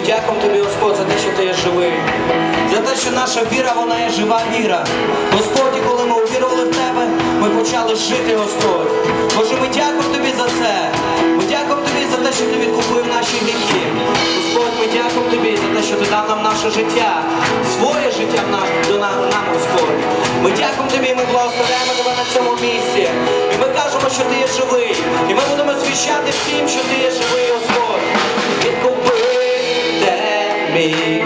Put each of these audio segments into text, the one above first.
Ми тобі, Господь, за те, що ти є живий, за те, що наша віра, вона є жива віра. Господь, і коли ми увірували в тебе, ми почали жити, Господь. Боже, ми дякуємо тобі за це. Ми дякуємо тобі за те, що ти відкупив наші гріхи. Господь, ми дякуємо тобі за те, що ти дав нам наше життя, своє життя в до нам, нам, Господь. Ми дякуємо тобі, ми благословляємо тебе на цьому місці. І ми кажемо, що ти є живий. І ми будемо звіщати всім, що ти є живий, Господь. Amen.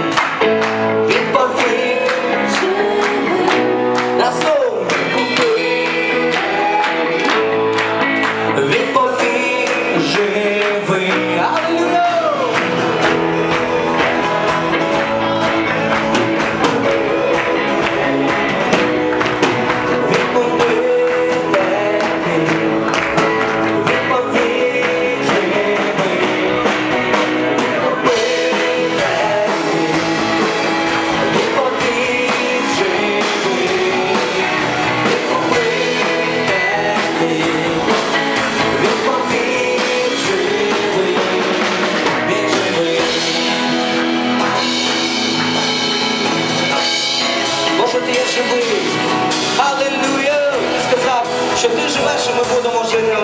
Що ти живеш, і ми будемо жити.